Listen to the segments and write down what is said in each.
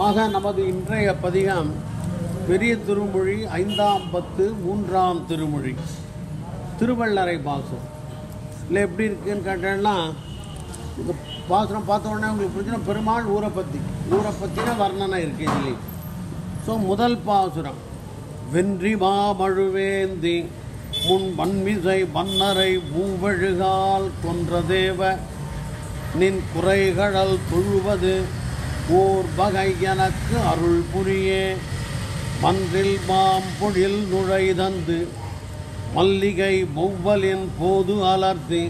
ஆக நமது இன்றைய பதிகம் பெரிய திருமொழி ஐந்தாம் பத்து மூன்றாம் திருமொழி. திருவள்ளரை பாசம் இல்லை எப்படி இருக்குன்னு கேட்டேன்னா இந்த பாசனம் பார்த்த உடனே உங்களுக்கு புரிஞ்சுன்னா பெருமாள் ஊரை பற்றி ஊரை பற்றின வர்ணனை இருக்கு இதுலேயே. ஸோ முதல் பாசுரம். வென்றி மாமழுவேந்தி முன் வன்மிசை வன்னரை மூவழுகால் கொன்ற தேவ நின் குறைகழல் தொழுவது ஓர் வகை எனக்கு அருள் புரியே. மன்றில் மாம் நுழை தந்து மல்லிகை மொவ்வலின் போது அலர்த்தி.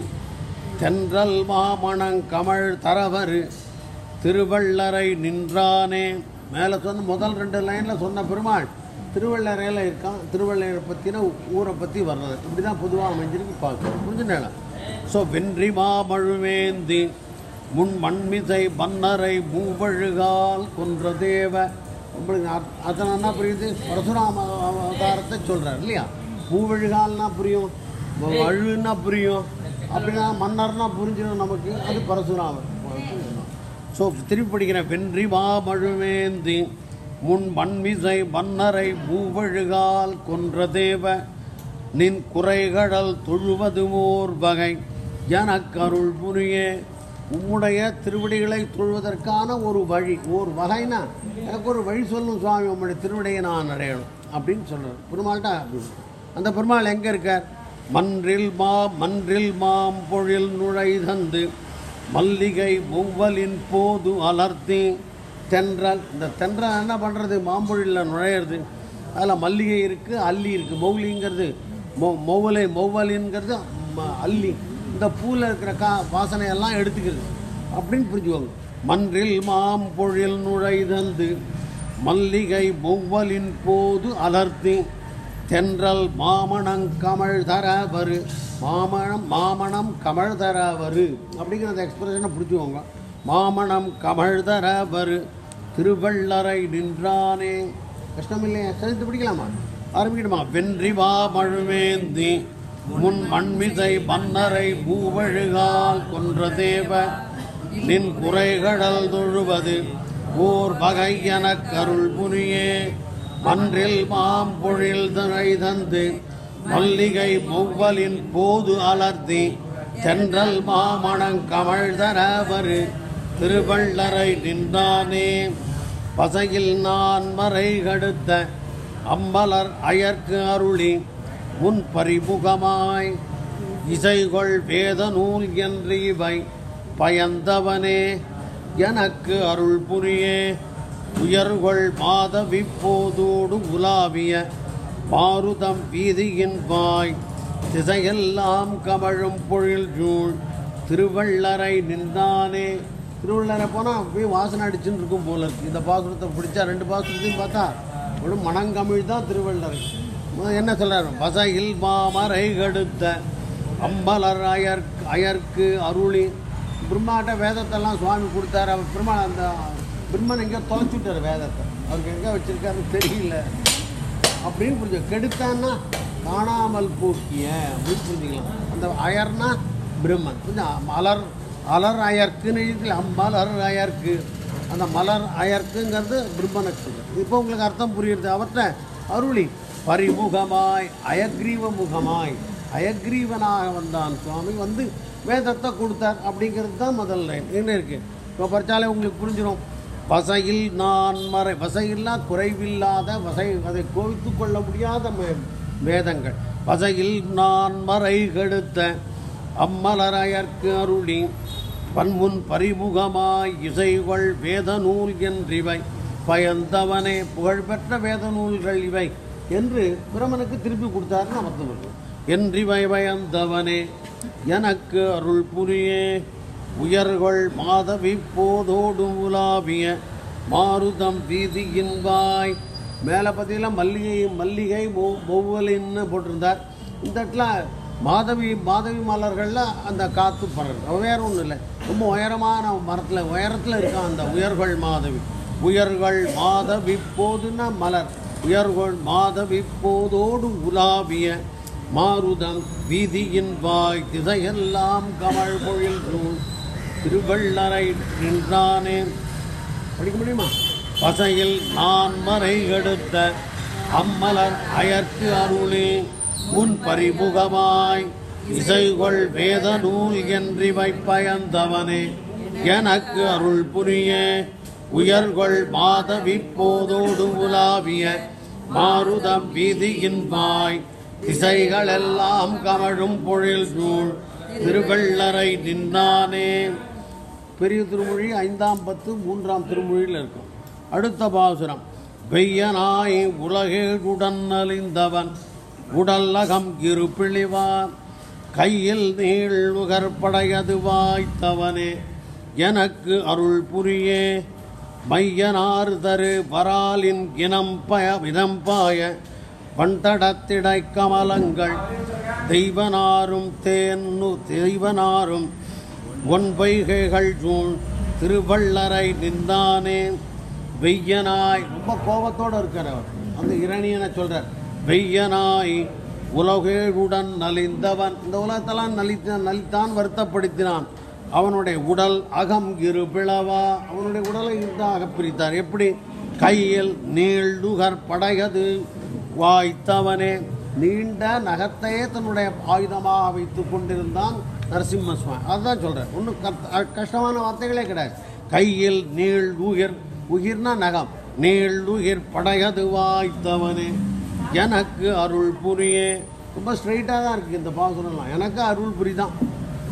தென்றல் மாமணங் கமழ் தரவரு திருவள்ளரை நின்றானே. மேலே சொன்ன முதல் ரெண்டு லைனில் சொன்ன பெருமாள் திருவள்ளரையில் இருக்கான் திருவள்ளரை பற்றின ஊரை பற்றி வர்றது. இப்படி தான் பொதுவாக அமைஞ்சிருக்கு பார்க்குறோம் புரிஞ்சுனேல ஸோ வென்றி மாமழுவேந்தி முன் மண்மிசை மன்னரை மூவழுகால் கொன்ற தேவ. உங்களுக்கு அர்த்தம் என்ன புரியுது. பரசுராம அவதாரத்தை சொல்கிறார் இல்லையா? மூவழுகால்னா புரியும் வழுன்னா புரியும். அப்படின்னா மன்னர்னா புரிஞ்சிடும் நமக்கு. அது பரசுராமர் ஸோ திருப்பி படிக்கிறேன். வென்றி மாமழுவேந்தி முன் மண்மிசை மன்னரை மூவழுகால் கொன்ற தேவ. நின் குறைகடல் தொழுவது ஓர் வகை எனக்கருள் புரியே. உம்முடைய திருவடிகளை தொழுவதற்கான ஒரு வழி ஒரு வகைனா எனக்கு ஒரு வழி சொல்லும் சுவாமி உம்முடைய திருவடியை நான் அடையணும் அப்படின்னு சொல்கிறார் பெருமாள்கிட்ட அந்த பெருமாள் எங்கே இருக்கார்? மன்றில் மா மன்றில் மாம் பொழில் நுழைதந்து மல்லிகை ஒவ்வலின் போது அலர்த்தி தென்றல். இந்த தென்றல் என்ன பண்ணுறது மாம்பொழிலில் நுழையிறது. அதில் மல்லிகை இருக்குது அல்லி இருக்குது மௌலிங்கிறது மொ மொவலை மௌவலிங்கிறது அல்லி. இந்த பூவில் இருக்கிற கா வாசனையெல்லாம் எடுத்துக்கிறது அப்படின்னு புரிஞ்சுக்கோங்க. மன்றில் மாம்பொழில் நுழைதந்து மல்லிகை மொவ்வலின் போது அலர்த்தி தென்றல் மாமணம் கமழ் தரவரு மாமணம் மாமணம் கமழ் தரவரு அப்படிங்கிற அந்த எக்ஸ்பிரஷனை பிடிச்சிக்கோங்க மாமணம் கமழ் தரவரு திருவள்ளரை நின்றானே. கஷ்டம் இல்லையா சேர்த்து பிடிக்கலாமா ஆரம்பிக்கணுமா வென்றி வா மழுவேந்தி முன் மண்மிசை மன்னரை பூவழுகால் கொன்ற தேவ நின் குறைகடல் தொழுவது ஓர் பகை எனக் கருள் புரியே. மன்றில் மாம்பொழில் தனை தந்து மல்லிகை மொவ்வலின் போது அலர்த்தி தென்றல் மாமணங் கமழ் தரவரு திருவள்ளரை நின்றானே. பசையில் நான் மறை கடுத்த அம்பலர் அயர்க்கு அருளி உன் பரிமுகமாய் இசைகள் வேத நூல் என்று இவை பயந்தவனே எனக்கு அருள் புரியே. உயர்கொள் மாதவி போதோடு உலாவிய மாருதம் வீதியின் வாய் திசையெல்லாம் கமழும் பொழில் ஜூழ் திருவள்ளரை நின்றானே. திருவள்ளரை போனால் அப்படியே வாசனை அடிச்சுன்னு இருக்கும் போல இந்த பாசுரத்தை பிடிச்சா ரெண்டு பாசுரத்தையும் பார்த்தா ஒரு மனங்கமிழ் தான் திருவள்ளரை. என்ன சொல்றாரு? பசையில் மாமரை கடுத்த அம்பலர் அயர் அயர்க்கு அருளி. பிரம்மாட்ட வேதத்தெல்லாம் சுவாமி கொடுத்தாரு. அவர் பிரம்மா அந்த பிரம்மன் எங்கேயோ தொலைச்சுட்டார் வேதத்தை. அவருக்கு எங்கே வச்சிருக்காரு தெரியல. அப்படின்னு புரிஞ்சு கெடுத்தான்னா காணாமல் போக்கிய அப்படின்னு புரிஞ்சுக்கலாம். அந்த அயர்னா பிரம்மன். கொஞ்சம் மலர் அலர் அயர்க்குன்னு இருக்குல்ல அம்பலர் அயர்க்கு. அந்த மலர் அயர்க்குங்கிறது பிரம்மனுக்கு. இப்போ உங்களுக்கு அர்த்தம் புரியுறது. அவர்கிட்ட அருளி. பரிமுகமாய் அயக்ரீவ முகமாய் அயக்ரீவனாக வந்தான் சுவாமி. வந்து வேதத்தை கொடுத்தார் அப்படிங்கிறது தான் முதல் லைன் என்ன இருக்கு? இப்போ படித்தாலே உங்களுக்கு புரிஞ்சிடும் வசையில் நான் மறை வசையில்லா குறைவில்லாத வசை அதை கோவித்து கொள்ள முடியாத வேதங்கள். வசையில் நான் மறை கெடுத்த அம்மலரையற்கு அருளி பன்முன் பரிமுகமாய் இசைகள் வேத நூல் என்றிவை பயந்தவனே புகழ்பெற்ற வேத நூல்கள் இவை. என்று பிரமனுக்கு திருப்பி கொடுத்தாருன்னு அர்த்தம் இருக்கு என்றிவை பயந்தவனே எனக்கு அருள் புரியே. உயர்கொள் மாதவி போதோடு உலாவிய மாருதம் வீதியின் வாய் மேலே பார்த்தீங்கன்னா மல்லிகை மல்லிகை ஒவ்வொலின்னு போட்டிருந்தார். இந்த இடத்துல மாதவி மாதவி மலர்களில் அந்த காற்று பறகு வேற ஒன்றும் இல்லை. ரொம்ப உயரமான மரத்தில் உயரத்தில் இருக்கான் அந்த உயர்கள் மாதவி. உயர்கள் மாதவி போதுன்னா மலர். உயர்வள் மாதவி போதோடு உலாவிய மாருதம் வீதியின் வாய் திசையெல்லாம் கமல் பொழில் நூல் திருவள்ளரை நின்றானே. படிக்க முடியுமா? பசையில் நான் மறை எடுத்த அம்மலர் அயர்க்கு அருளே உன் பரிமுகமாய் இசைகொள் வேத நூல் என்றிவை பயந்தவனே. எனக்கு அருள் புரிய உயர்கொள் மாதவி போதோடு உலாவிய மாருதம் வீதியின் வாய் திசைகளெல்லாம் கமழும் பொழில் சூழ் திருவள்ளரை நின்னானே. பெரிய திருமொழி ஐந்தாம் பத்து மூன்றாம் திருமொழியில் இருக்கும். அடுத்த பாசுரம் வெய்யனாய் உலகேடுடன் நலிந்தவன் உடல்லகம் இருப்பிழிவான் கையில் நீள் நுகர்படையது வாய்த்தவனே. எனக்கு அருள் புரியே. மையனார் தரு பராலின் இனம் பய விதம்பாய பண்டடத்திடை கமலங்கள் தெய்வனாரும் தேன்னு தெய்வனாரும் ஒன்பைகைகள் சூழ் திருவள்ளரை நின்றானே. வெய்யனாய் ரொம்ப கோபத்தோடு இருக்கிறவர் அந்த இரணியனை சொல்கிறார் வெய்யனாய் உலகேழுடன் நலிந்தவன். இந்த உலகத்தெல்லாம் நலித்த நலித்தான் வருத்தப்படுத்தினான். அவனுடைய உடல் அகம் இரு பிளவா. அவனுடைய உடலை இதாக பிரித்தார். எப்படி? கையில் நீள்நுகர் படையது. வாய்த்தவனே நீண்ட நகத்தையே தன்னுடைய ஆயுதமாக வைத்து கொண்டிருந்தான் நரசிம்ம சுவாமி அதுதான் சொல்கிறேன் ஒன்றும் கஷ்டமான வார்த்தைகளே கிடையாது. கையில் நீள் உயிர் உயிர்னா நகம். நீள் உயிர் படையது வாய்த்தவனே. எனக்கு அருள் புரியே. ரொம்ப ஸ்ட்ரெயிட்டாக தான் இருக்குது இந்த பாசுரம்லாம். எனக்கு அருள் புரிதான்.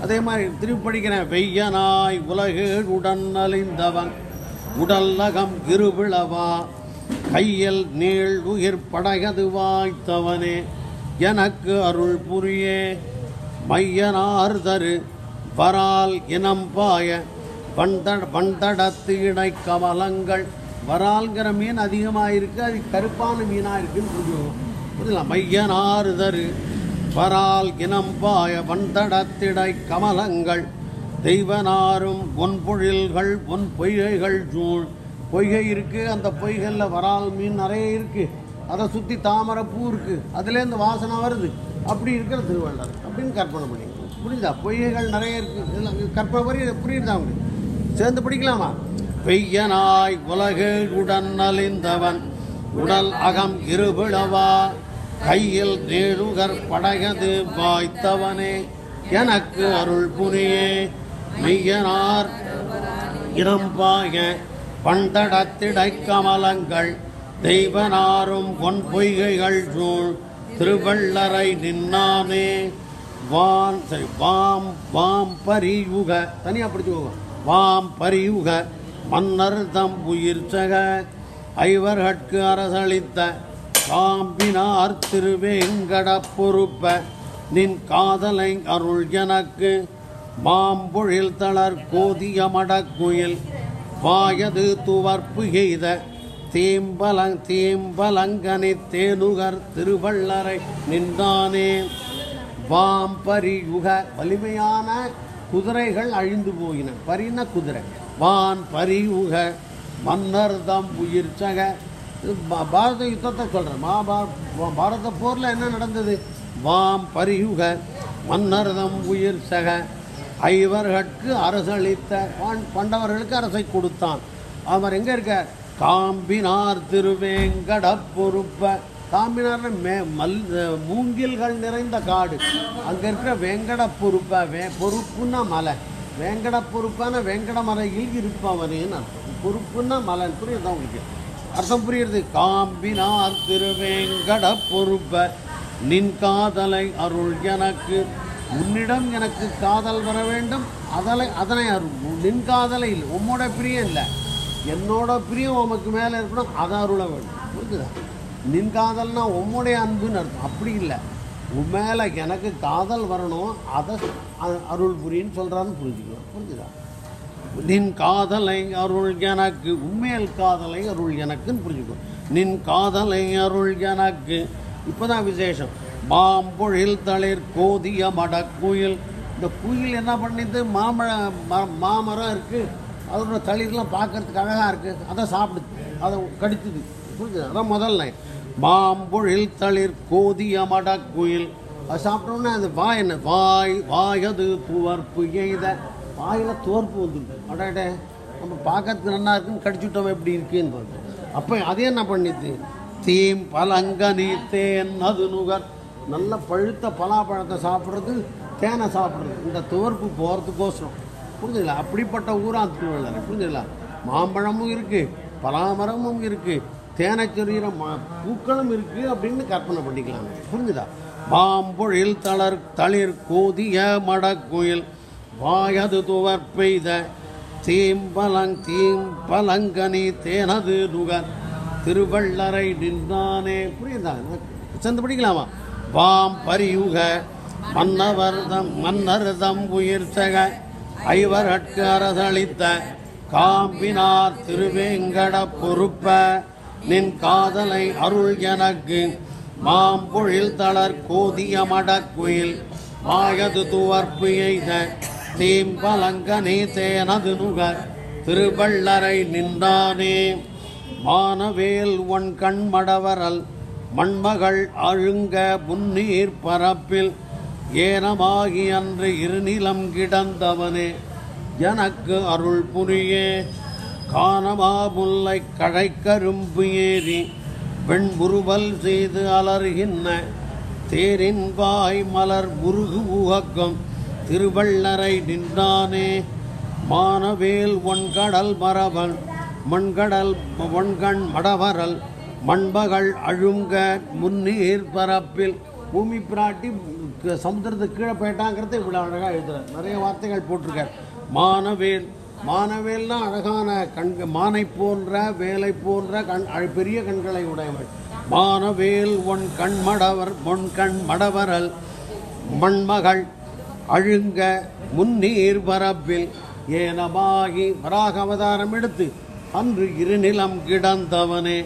அதே மாதிரி திருப்பி படிக்கிறேன் வெய்யனாய் உலகேழ் உடன் அழிந்தவன் உடல்லகம் இருவிழவா கையில் நீள் உயிர் படையது வாய்த்தவனே எனக்கு அருள் புரியே. மையனார் தரு வரால் இனம் பாய வண்ட வண்டடத்து இடை கமலங்கள் வரால்ங்கிற மீன் அதிகமாக இருக்குது அது கருப்பான மீனாக இருக்குன்னு புரியும் புரியல மையனார் தரு வரால் இனம் பாய வந்தடத்திடை கமலங்கள் தெய்வனாரும் பொன்பொழில்கள் பொன் பொய்கைகள் சூழ் பொய்கை இருக்குது அந்த பொய்களில் வரால் மீன் நிறைய இருக்குது அதை சுற்றி தாமரை இருக்குது அதுலேருந்து வாசனை வருது. அப்படி இருக்கிற திருவள்ளர் அப்படின்னு கற்பனை பண்ணி. புரியுதா? பொய்கைகள் நிறைய இருக்குது இதெல்லாம் கற்பனை வரி புரியுதா உங்களுக்கு? சேர்ந்து படிக்கலாமா? பெய்யனாய் உலகில் உடன் நலிந்தவன் உடல் அகம் இருபிளவா? கையில் நேழுகர் படகது வாய்த்தவனே எனக்கு அருள் புரியே. மெய்யனார் இரம்பாய பண்டடத்திடை கமலங்கள் தெய்வனாரும் பொன் பொய்கைகள் சூழ் திருவள்ளரை நின்னானே. வான் சரி வாம் வாம் பரியுக தனியாக படிச்சுக்கோங்க. வாம் பரியுக மன்னர் தம் உயிர் சக ஐவர்கட்கு அரசளித்த காம்பினார் திருவேங்கட பொறுப்ப நின் காதலை அருள் எனக்கு. மாம்பொழில் தளர் கோதிய மடக்குயில் வாயது துவர்ப்பு எய்த. தேம்பலங் தேம்பலங்கனை தேனுகர் திருவள்ளரை நின்றானே. வாம்பரியுக. வலிமையான குதிரைகள் அழிந்து போயின. பரின குதிரை. வான் பரியுக மன்னர்தம் உயிர் சக பாரத யுத்தத்தை சொல்கிறேன் மகாபார பாரத போரில் என்ன நடந்தது? வாம் பரியுக மன்னர்தம் உயிர் சக. ஐவர்கட்கு அரசளித்த பண்டவர்களுக்கு அரசை கொடுத்தான். அவர் எங்கே இருக்கார்? காம்பினார் திருவேங்கட பொறுப்ப. காம்பினார்னு மே மல் மூங்கில்கள் நிறைந்த காடு. அங்கே இருக்கிற வேங்கட பொறுப்ப வே பொறுப்புன்னா மலை. வேங்கட பொறுப்பான வேங்கட மலையில் இருப்பவனேன்னு அர்த்தம். பொறுப்புன்னா மலைன்னு புரியுதா உங்களுக்கு? அர்த்தம் புரியுறது. காம்பினார் திருவேங்கட பொறுப்ப நின் காதலை அருள் எனக்கு. உன்னிடம் எனக்கு காதல் வர வேண்டும். அதலை அதனை அருள். நின் காதலை இல்லை. உம்மோட பிரியம் இல்லை. என்னோட பிரியம் உமக்கு மேலே இருக்கணும். அதை அருள வேண்டும். புரிஞ்சுதா? நின் காதல்னா உம்முடைய அன்புன்னு அர்த்தம். அப்படி இல்லை. உன் மேலே எனக்கு காதல் வரணும். அதை அருள் புரின்னு சொல்கிறான்னு புரிஞ்சுக்கலாம் புரிஞ்சுதா? நின் காதலை அருள் எனக்கு உண்மையல் காதலை அருள் எனக்குன்னு புரிஞ்சுக்கோ. நின் காதலை அருள் எனக்கு. இப்போதான் விசேஷம். மாம்பொழில் தளிர் கோதிய மடக்குயில் இந்த குயில் என்ன பண்ணிது? மாமழ மாமரம் இருக்குது அதோட தளிர்லாம் பார்க்கறதுக்கு அழகாக இருக்குது அதை சாப்பிடுது. அதை கடிச்சுது. புரிஞ்சுது? அதான் முதல் லைன் மாம்பொழில் தளிர் கோதிய மடக்குயில் அது சாப்பிட்டோன்னே அது வாய் என்ன? வாய் வாயது புவர் எய்த வாயில் தோற்பு வந்துருக்கு அடாடே நம்ம பார்க்கறதுக்கு நல்லா இருக்குன்னு கடிச்சுட்டோம் எப்படி இருக்குன்னு பார்த்து அப்போ அதே என்ன பண்ணிது தீம் பழங்கனி தேன் அது நுகர். நல்ல பழுத்த பலாப்பழத்தை சாப்பிட்றது தேனை சாப்பிட்றது. இந்த துவர்ப்பு போகிறதுக்கோசரம் புரிஞ்சுங்களா அப்படிப்பட்ட ஊரான் திருவள்ளுவர் புரிஞ்சுங்களா மாம்பழமும் இருக்குது பலாமரமும் இருக்குது தேனை சொரிகிற மா பூக்களும் இருக்குது அப்படின்னு கற்பனை பண்ணிக்கலாம் புரிஞ்சுதா? பாம்பொழில் தளர் தளிர் கோதிய மடக்குயில். வாயது துவர் பெய்த தீம்பலங் தீம்பலங்கனி தேனது நுகர். திருவள்ளரை நின்றானே புரியுதா? சேர்ந்து படிக்கலாமா? வாம் பரியுக மன்னவர்தம் மன்னர்தம் உயிர் சக ஐவரட்கு அரசளித்த காம்பினார் திருவேங்கட பொறுப்ப நின் காதலை அருள் எனக்கு. மாம்பொழில் தளர் கோதிய மடக்குயில் வாயது துவர்ப்பு எய்த தீம்பலங்கனே தேனது நுகர் திருவள்ளரை நின்றானே. மானவேல் ஒன் கண்மடவரல் மண்மகள் அழுங்க முன்னீர் பரப்பில் ஏனமாகி அன்று இருநிலம் கிடந்தவனே. எனக்கு அருள் புரியே. காணமா முல்லை கழைக்கரும்பு ஏறி வெண்புருவல் செய்து அலறுகின்ற தேரின் வாய் மலர் முருகு உகக்கம் திருவள்ளரை நின்றானே. மானவேல் ஒன்கடல் மரவன் மண்கடல் ஒன்கண் மடவரல் மண்பகள் அழுங்க முன்னீர் பரப்பில். பூமி பிராட்டி க- சமுத்திரத்துக்கு கீழே போயிட்டாங்கிறத இவ்வளோ அழகாக எழுதுறார். நிறைய வார்த்தைகள் போட்டிருக்கார். மானவேல் மானவேல்னா அழகான கண்கள் மானை போன்ற வேலை போன்ற கண் பெரிய கண்களை உடையவள். மானவேல் ஒன் கண் மடவர் ஒன் கண் மடவரல் மண்மகள் அழுங்க முன்னீர் பரப்பில் ஏனமாகி வராக அவதாரம் எடுத்து அன்று இருநிலம் கிடந்தவனே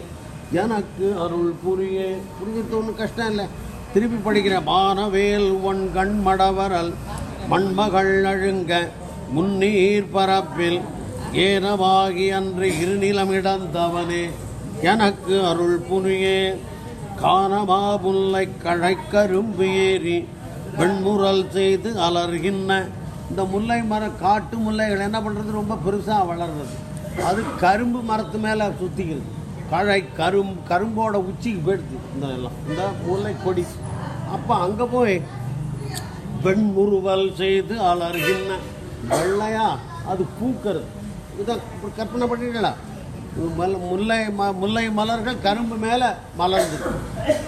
எனக்கு அருள் புரிய புரிஞ்சுட்டு ஒன்றும் கஷ்டம் இல்லை. திருப்பி படிக்கிற மானவேல் ஒன் கண்மடவரல் மண்மகள் அழுங்க முன்னீர் பரப்பில் ஏனமாகி அன்று இருநிலம் இடந்தவனே எனக்கு அருள் புனியே காணமா புல்லை கழைக்கரும்பு ஏறி வெண்முரல் செய்து அலறுகின்ற இந்த முல்லை மரம் காட்டு முல்லைகள் என்ன பண்ணுறது ரொம்ப பெருசாக வளர்றது. அது கரும்பு மரத்து மேலே சுற்றிக்கிறது கழை கரும் கரும்போட உச்சிக்கு போயிடுது இந்த எல்லாம். இந்த முல்லை கொடி. அப்போ அங்கே போய் வெண்முறுவல் செய்து அலறுகின்ற வெள்ளையா? அது பூக்கிறது. இதை கற்பனை பண்ணிட்டா மல் முல்லை ம முல்லை மலர்கள் கரும்பு மேலே மலர்ந்து.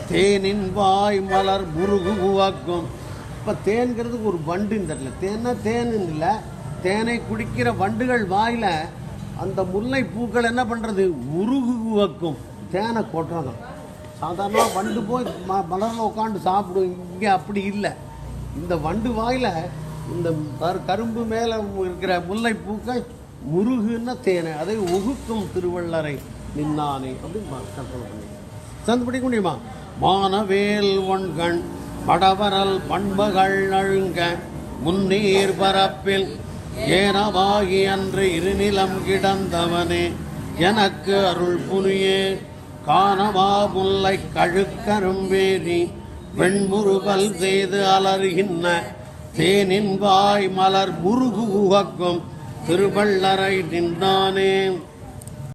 தேனின் வாய் மலர் முருகு உவாக்கும். இப்போ தேன்கிறதுக்கு ஒரு வண்டுன்னு தெரியல. தேன்னா தேன் இல்லை. தேனை குடிக்கிற வண்டுகள் வாயில் அந்த முல்லை பூக்கள் என்ன பண்ணுறது உருகு வைக்கும் தேனை கொட்டுறதும் சாதாரணமாக வண்டு போய் ம மலரில் உட்காந்து சாப்பிடும். இங்கே அப்படி இல்லை. இந்த வண்டு வாயில் இந்த கரு- கரும்பு மேலே இருக்கிற முல்லை பூக்கள் முருகுன்னா தேனை அதை உகுக்கும் திருவள்ளரை நின்னானே அப்படின்னு கற்பனை பண்ணி சந்து படிக்க முடியுமா? மானவேல் ஒன்கண் படவரல் பண்புகள் நழுங்க முன்னீர் பரப்பில் ஏனவாகி அன்று இருநிலம் கிடந்தவனே எனக்கு அருள் புனியே காணவா முல்லை கழுக்கரும்பேரி வெண்முருகல் செய்து அலறுகின்ற தேனின் வாய் மலர் முருகு உகக்கும் திருவள்ளரை நின்றானே